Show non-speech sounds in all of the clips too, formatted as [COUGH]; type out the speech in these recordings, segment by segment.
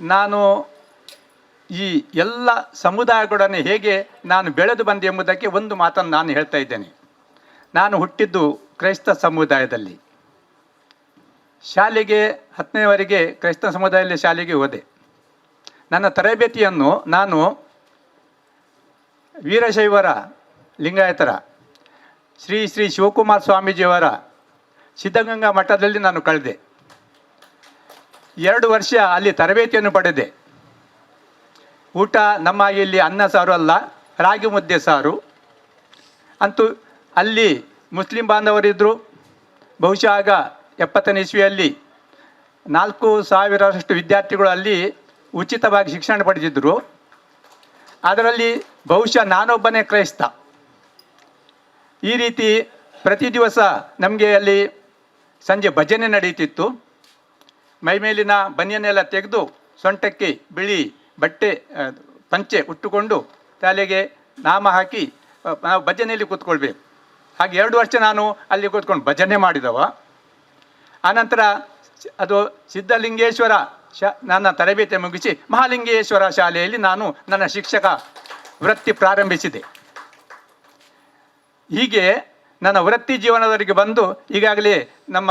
ನಾನು ಈ ಎಲ್ಲ ಸಮುದಾಯಗಳನ್ನು ಹೇಗೆ ನಾನು ಬೆಳೆದು ಬಂದೆ ಎಂಬುದಕ್ಕೆ ಒಂದು ಮಾತನ್ನು ನಾನು ಹೇಳ್ತಾ ಇದ್ದೇನೆ. ನಾನು ಹುಟ್ಟಿದ್ದು ಕ್ರೈಸ್ತ ಸಮುದಾಯದಲ್ಲಿ. ಶಾಲೆಗೆ ಹತ್ತನೇವರೆಗೆ ಕ್ರೈಸ್ತ ಸಮುದಾಯದಲ್ಲಿ ಶಾಲೆಗೆ ಹೋದೆ. ನನ್ನ ತರಬೇತಿಯನ್ನು ನಾನು ವೀರಶೈವರ ಲಿಂಗಾಯತರ, ಶ್ರೀ ಶ್ರೀ ಶಿವಕುಮಾರ ಸ್ವಾಮೀಜಿಯವರ ಸಿದ್ಧಗಂಗಾ ಮಠದಲ್ಲಿ ನಾನು ಕಳೆದೆ. ಎರಡು ವರ್ಷ ಅಲ್ಲಿ ತರಬೇತಿಯನ್ನು ಪಡೆದೆ. ಊಟ ನಮ್ಮ ಇಲ್ಲಿ ಅನ್ನ ಸಾರು ಅಲ್ಲ, ರಾಗಿ ಮುದ್ದೆ ಸಾರು. ಅಂತೂ ಅಲ್ಲಿ ಮುಸ್ಲಿಂ ಬಾಂಧವರಿದ್ದರು ಬಹುಶಃ ಆಗ ಎಪ್ಪತ್ತನೇ ಇಸ್ವಿಯಲ್ಲಿ ನಾಲ್ಕು ಸಾವಿರಷ್ಟು ವಿದ್ಯಾರ್ಥಿಗಳು ಅಲ್ಲಿ ಉಚಿತವಾಗಿ ಶಿಕ್ಷಣ ಪಡೆದಿದ್ದರು ಅದರಲ್ಲಿ ಬಹುಶಃ ನಾನೊಬ್ಬನೇ ಕ್ರೈಸ್ತ. ಈ ರೀತಿ ಪ್ರತಿ ದಿವಸ ನಮಗೆ ಅಲ್ಲಿ ಸಂಜೆ ಭಜನೆ ನಡೀತಿತ್ತು ಮೈಮೇಲಿನ ಬನಿಯನ್ನೆಲ್ಲ ತೆಗೆದು ಸೊಂಟಕ್ಕೆ ಬಿಳಿ ಬಟ್ಟೆ ಪಂಚೆ ಉಟ್ಟುಕೊಂಡು ತಲೆಗೆ ನಾಮ ಹಾಕಿ ನಾವು ಭಜನೆಯಲ್ಲಿ ಕೂತ್ಕೊಳ್ಬೇಕು. ಹಾಗೆ ಎರಡು ವರ್ಷ ನಾನು ಅಲ್ಲಿ ಕೂತ್ಕೊಂಡು ಭಜನೆ ಮಾಡಿದವ. ಆನಂತರ ಅದು ಸಿದ್ಧಲಿಂಗೇಶ್ವರ ಶ, ನನ್ನ ತರಬೇತಿ ಮುಗಿಸಿ ಮಹಾಲಿಂಗೇಶ್ವರ ಶಾಲೆಯಲ್ಲಿ ನಾನು ನನ್ನ ಶಿಕ್ಷಕ ವೃತ್ತಿ ಪ್ರಾರಂಭಿಸಿದೆ. ಹೀಗೆ ನನ್ನ ವೃತ್ತಿ ಜೀವನದವರಿಗೆ ಬಂದು ಈಗಾಗಲೇ ನಮ್ಮ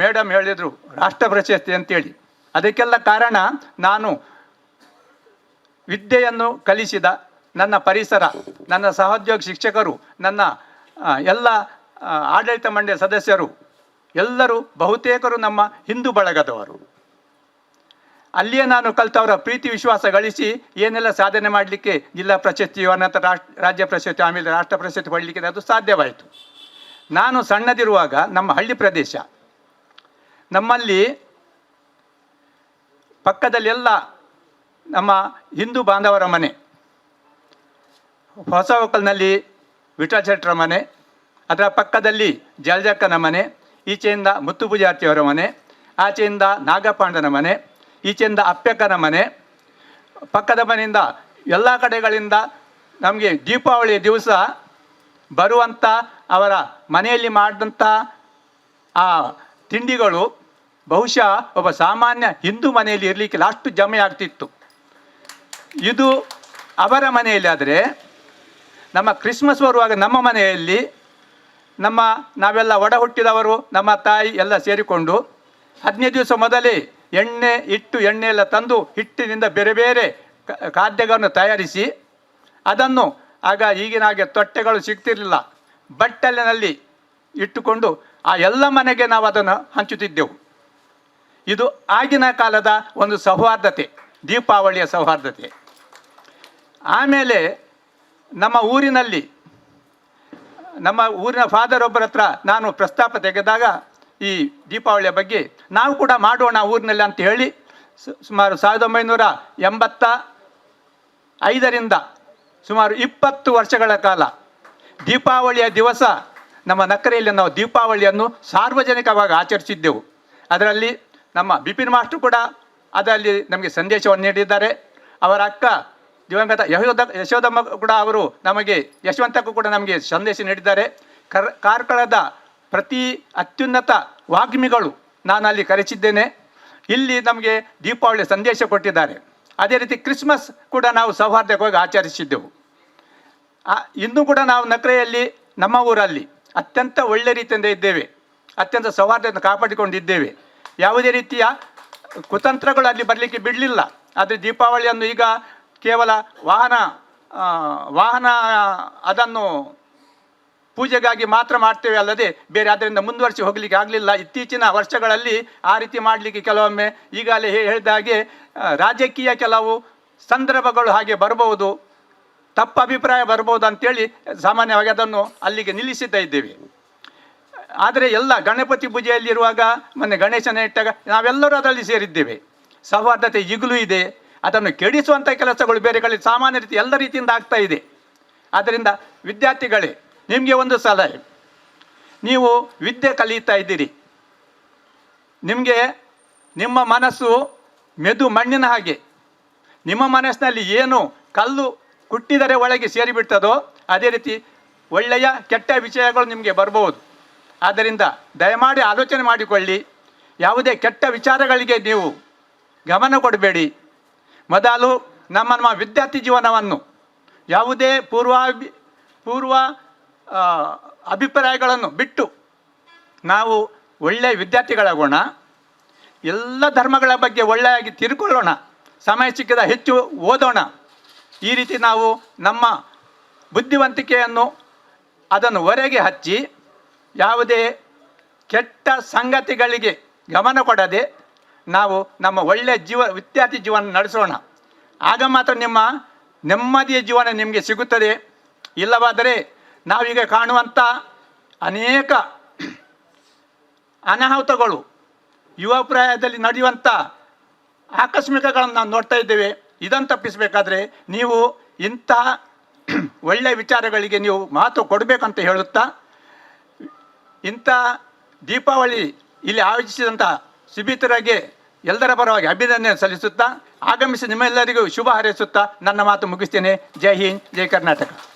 ಮೇಡಮ್ ಹೇಳಿದರು, ರಾಷ್ಟ್ರ ಪ್ರಶಸ್ತಿ ಅಂತೇಳಿ. ಅದಕ್ಕೆಲ್ಲ ಕಾರಣ ನಾನು ವಿದ್ಯೆಯನ್ನು ಕಲಿಸಿದ ನನ್ನ ಪರಿಸರ, ನನ್ನ ಸಹೋದ್ಯೋಗ ಶಿಕ್ಷಕರು, ನನ್ನ ಎಲ್ಲ ಆಡಳಿತ ಮಂಡಳಿ ಸದಸ್ಯರು, ಎಲ್ಲರೂ ಬಹುತೇಕರು ನಮ್ಮ ಹಿಂದೂ ಬಳಗದವರು. ಅಲ್ಲಿಯೇ ನಾನು ಕಲ್ತವರ ಪ್ರೀತಿ ವಿಶ್ವಾಸ ಗಳಿಸಿ ಏನೆಲ್ಲ ಸಾಧನೆ ಮಾಡಲಿಕ್ಕೆ ಜಿಲ್ಲಾ ಪ್ರಶಸ್ತಿ ಅನಂತರ ರಾಷ್ಟ್ರ, ರಾಜ್ಯ ಪ್ರಶಸ್ತಿ, ಆಮೇಲೆ ರಾಷ್ಟ್ರ ಪ್ರಶಸ್ತಿ ಪಡಲಿಕ್ಕೆ ಅದು ಸಾಧ್ಯವಾಯಿತು. ನಾನು ಸಣ್ಣದಿರುವಾಗ ನಮ್ಮ ಹಳ್ಳಿ ಪ್ರದೇಶ, ನಮ್ಮಲ್ಲಿ ಪಕ್ಕದಲ್ಲೆಲ್ಲ ನಮ್ಮ ಹಿಂದೂ ಬಾಂಧವರ ಮನೆ, ಹೊಸ ಒಕ್ಕಲ್ನಲ್ಲಿ ವಿಠಲ ಶೆಟ್ಟರ ಮನೆ, ಅದರ ಪಕ್ಕದಲ್ಲಿ ಜಲಜಕ್ಕನ ಮನೆ, ಈಚೆಯಿಂದ ಮುತ್ತು ಪೂಜಾರ್ತಿಯವರ ಮನೆ, ಆಚೆಯಿಂದ ನಾಗಪಾಂಡನ ಮನೆ, ಈಚೆಯಿಂದ ಅಪ್ಪಕ್ಕನ ಮನೆ, ಪಕ್ಕದ ಮನೆಯಿಂದ ಎಲ್ಲ ಕಡೆಗಳಿಂದ ನಮಗೆ ದೀಪಾವಳಿಯ ದಿವಸ ಬರುವಂಥ ಅವರ ಮನೆಯಲ್ಲಿ ಮಾಡಿದಂಥ ಆ ತಿಂಡಿಗಳು ಬಹುಶಃ ಒಬ್ಬ ಸಾಮಾನ್ಯ ಹಿಂದೂ ಮನೆಯಲ್ಲಿ ಇರಲಿಕ್ಕೆ ಅಷ್ಟು ಜಮೆ ಆಗ್ತಿತ್ತು. ಇದು ಅವರ ಮನೆಯಲ್ಲಿ ಆದರೆ ನಮ್ಮ ಕ್ರಿಸ್ಮಸ್ ಬರುವಾಗ ನಮ್ಮ ಮನೆಯಲ್ಲಿ ನಮ್ಮ ನಾವೆಲ್ಲ ಒಡ ಹುಟ್ಟಿದವರು, ನಮ್ಮ ತಾಯಿ ಎಲ್ಲ ಸೇರಿಕೊಂಡು ಹದಿನೈದು ದಿವಸ ಮೊದಲೇ ಎಣ್ಣೆ ಇಟ್ಟು ಎಣ್ಣೆ ಎಲ್ಲ ತಂದು ಹಿಟ್ಟಿನಿಂದ ಬೇರೆ ಬೇರೆ ಖಾದ್ಯಗಳನ್ನು ತಯಾರಿಸಿ ಅದನ್ನು ಆಗ ಈಗಿನ ಹಾಗೆ ತೊಟ್ಟೆಗಳು ಸಿಗ್ತಿರಲಿಲ್ಲ. ಬಟ್ಟಲಿನಲ್ಲಿ ಇಟ್ಟುಕೊಂಡು ಆ ಎಲ್ಲ ಮನೆಗೆ ನಾವು ಅದನ್ನು ಹಂಚುತ್ತಿದ್ದೆವು. ಇದು ಆಗಿನ ಕಾಲದ ಒಂದು ಸೌಹಾರ್ದತೆ, ದೀಪಾವಳಿಯ ಸೌಹಾರ್ದತೆ. ಆಮೇಲೆ ನಮ್ಮ ಊರಿನಲ್ಲಿ, ನಮ್ಮ ಊರಿನ ಫಾದರ್ ಒಬ್ಬರ ಹತ್ರ ನಾನು ಪ್ರಸ್ತಾಪ ತೆಗೆದಾಗ ಈ ದೀಪಾವಳಿಯ ಬಗ್ಗೆ ನಾವು ಕೂಡ ಮಾಡೋಣ ಊರಿನಲ್ಲಿ ಅಂತ ಹೇಳಿ ಸುಮಾರು ಸಾವಿರದ ಒಂಬೈನೂರ ಎಂಬತ್ತ ಐದರಿಂದ ಸುಮಾರು ಇಪ್ಪತ್ತು ವರ್ಷಗಳ ಕಾಲ ದೀಪಾವಳಿಯ ದಿವಸ ನಮ್ಮ ನಕ್ಕರೆಯಲ್ಲಿ ನಾವು ದೀಪಾವಳಿಯನ್ನು ಸಾರ್ವಜನಿಕವಾಗಿ ಆಚರಿಸಿದ್ದೆವು. ಅದರಲ್ಲಿ ನಮ್ಮ ಬಿಪಿನ್ ಮಾಸ್ಟರ್ ಕೂಡ ಅದರಲ್ಲಿ ನಮಗೆ ಸಂದೇಶವನ್ನು ನೀಡಿದ್ದಾರೆ. ಅವರ ಅಕ್ಕ ದಿವಂಗತ ಯಶೋಧ ಯಶೋದಮ್ಮ ಕೂಡ ಅವರು ನಮಗೆ, ಯಶವಂತಕ್ಕೂ ಕೂಡ ನಮಗೆ ಸಂದೇಶ ನೀಡಿದ್ದಾರೆ. ಕರ್, ಕಾರ್ಕಳದ ಪ್ರತಿ ಅತ್ಯುನ್ನತ ವಾಗ್ಮಿಗಳು ನಾನು ಅಲ್ಲಿ ಕರೆಸಿದ್ದೇನೆ. ಇಲ್ಲಿ ನಮಗೆ ದೀಪಾವಳಿ ಸಂದೇಶ ಕೊಟ್ಟಿದ್ದಾರೆ. ಅದೇ ರೀತಿ ಕ್ರಿಸ್ಮಸ್ ಕೂಡ ನಾವು ಸೌಹಾರ್ದವಾಗಿ ಆಚರಿಸಿದ್ದೆವು. ಇನ್ನೂ ಕೂಡ ನಾವು ನಕ್ರೆಯಲ್ಲಿ, ನಮ್ಮ ಊರಲ್ಲಿ ಅತ್ಯಂತ ಒಳ್ಳೆ ರೀತಿಯಿಂದ ಇದ್ದೇವೆ. ಅತ್ಯಂತ ಸೌಹಾರ್ದತೆಯನ್ನು ಕಾಪಾಡಿಕೊಂಡಿದ್ದೇವೆ. ಯಾವುದೇ ರೀತಿಯ ಕುತಂತ್ರಗಳು ಅಲ್ಲಿ ಬರಲಿಕ್ಕೆ ಬಿಡಲಿಲ್ಲ. ಆದರೆ ದೀಪಾವಳಿಯನ್ನು ಈಗ ಕೇವಲ ವಾಹನ ವಾಹನ, ಅದನ್ನು ಪೂಜೆಗಾಗಿ ಮಾತ್ರ ಮಾಡ್ತೇವೆ ಅಲ್ಲದೆ ಬೇರೆ ಅದರಿಂದ ಮುಂದುವರಿಸಿ ಹೋಗಲಿಕ್ಕೆ ಆಗಲಿಲ್ಲ. ಇತ್ತೀಚಿನ ವರ್ಷಗಳಲ್ಲಿ ಆ ರೀತಿ ಮಾಡಲಿಕ್ಕೆ ಕೆಲವೊಮ್ಮೆ ಈಗಾಗಲೇ ಹೇಳಿದ ಹಾಗೆ ರಾಜಕೀಯ ಕೆಲವು ಸಂದರ್ಭಗಳು ಹಾಗೆ ಬರಬಹುದು. ತಪ್ಪು ಅಭಿಪ್ರಾಯ ಬರ್ಬೋದು ಅಂತೇಳಿ ಸಾಮಾನ್ಯವಾಗಿ ಅದನ್ನು ಅಲ್ಲಿಗೆ ನಿಲ್ಲಿಸುತ್ತಾ ಇದ್ದೇವೆ. ಆದರೆ ಎಲ್ಲ ಗಣಪತಿ ಪೂಜೆಯಲ್ಲಿರುವಾಗ ಮೊನ್ನೆ ಗಣೇಶನ ಇಟ್ಟಾಗ ನಾವೆಲ್ಲರೂ ಅದರಲ್ಲಿ ಸೇರಿದ್ದೇವೆ. ಸೌಹಾರ್ದತೆ ಈಗಲೂ ಇದೆ. ಅದನ್ನು ಕೆಡಿಸುವಂಥ ಕೆಲಸಗಳು ಬೇರೆ ಕಡೆ ಸಾಮಾನ್ಯ ರೀತಿ ಎಲ್ಲ ರೀತಿಯಿಂದ ಆಗ್ತಾ ಇದೆ. ಆದ್ದರಿಂದ ವಿದ್ಯಾರ್ಥಿಗಳೇ ನಿಮಗೆ ಒಂದು ಸಲಹೆ. ನೀವು ವಿದ್ಯೆ ಕಲಿಯುತ್ತಾ ಇದ್ದೀರಿ. ನಿಮಗೆ ನಿಮ್ಮ ಮನಸ್ಸು ಮೆದು ಮಣ್ಣಿನ ಹಾಗೆ. ನಿಮ್ಮ ಮನಸ್ಸಿನಲ್ಲಿ ಏನು ಕಲ್ಲು ಕುಟ್ಟಿದರೆ ಒಳಗೆ ಸೇರಿಬಿಡ್ತದೋ ಅದೇ ರೀತಿ ಒಳ್ಳೆಯ, ಕೆಟ್ಟ ವಿಷಯಗಳು ನಿಮಗೆ ಬರ್ಬೋದು. ಆದ್ದರಿಂದ ದಯಮಾಡಿ ಆಲೋಚನೆ ಮಾಡಿಕೊಳ್ಳಿ. ಯಾವುದೇ ಕೆಟ್ಟ ವಿಚಾರಗಳಿಗೆ ನೀವು ಗಮನ ಕೊಡಬೇಡಿ. ಮೊದಲು ನಮ್ಮ ನಮ್ಮ ವಿದ್ಯಾರ್ಥಿ ಜೀವನವನ್ನು ಯಾವುದೇ ಪೂರ್ವ ಪೂರ್ವ ಅಭಿಪ್ರಾಯಗಳನ್ನು ಬಿಟ್ಟು ನಾವು ಒಳ್ಳೆಯ ವಿದ್ಯಾರ್ಥಿಗಳಾಗೋಣ, ಎಲ್ಲ ಧರ್ಮಗಳ ಬಗ್ಗೆ ಒಳ್ಳೆಯಾಗಿ ತಿಳ್ಕೊಳ್ಳೋಣ ಸಮಯ ಸಿಕ್ಕಿದ ಹೆಚ್ಚು ಓದೋಣ. ಈ ರೀತಿ ನಾವು ನಮ್ಮ ಬುದ್ಧಿವಂತಿಕೆಯನ್ನು ಅದನ್ನು ಹೊರಗೆ ಹಚ್ಚಿ ಯಾವುದೇ ಕೆಟ್ಟ ಸಂಗತಿಗಳಿಗೆ ಗಮನ ಕೊಡದೆ ನಾವು ನಮ್ಮ ಒಳ್ಳೆಯ ಜೀವ, ವಿದ್ಯಾರ್ಥಿ ಜೀವನ ನಡೆಸೋಣ. ಆಗ ಮಾತ್ರ ನಿಮ್ಮ ನೆಮ್ಮದಿಯ ಜೀವನ ನಿಮಗೆ ಸಿಗುತ್ತದೆ. ಇಲ್ಲವಾದರೆ ನಾವೀಗ ಕಾಣುವಂಥ ಅನೇಕ ಅನಾಹುತಗಳು ಯುವ ಪ್ರಾಯದಲ್ಲಿ ನಡೆಯುವಂಥ ಆಕಸ್ಮಿಕಗಳನ್ನು ನಾವು ನೋಡ್ತಾ ಇದ್ದೇವೆ. ಇದನ್ನು ತಪ್ಪಿಸಬೇಕಾದ್ರೆ ನೀವು ಇಂಥ [CLEARS THROAT] ಒಳ್ಳೆಯ ವಿಚಾರಗಳಿಗೆ ನೀವು ಮಹತ್ವ ಕೊಡಬೇಕಂತ ಹೇಳುತ್ತಾ, ಇಂಥ ದೀಪಾವಳಿ ಇಲ್ಲಿ ಆಯೋಜಿಸಿದಂಥ ಶಿಬಿತರಿಗೆ ಎಲ್ಲರ ಪರವಾಗಿ ಅಭಿನಂದನೆ ಸಲ್ಲಿಸುತ್ತಾ, ಆಗಮಿಸಿ ನಿಮ್ಮೆಲ್ಲರಿಗೂ ಶುಭ ಹಾರೈಸುತ್ತಾ ನನ್ನ ಮಾತು ಮುಗಿಸ್ತೇನೆ. ಜೈ ಹಿಂದ್, ಜೈ ಕರ್ನಾಟಕ.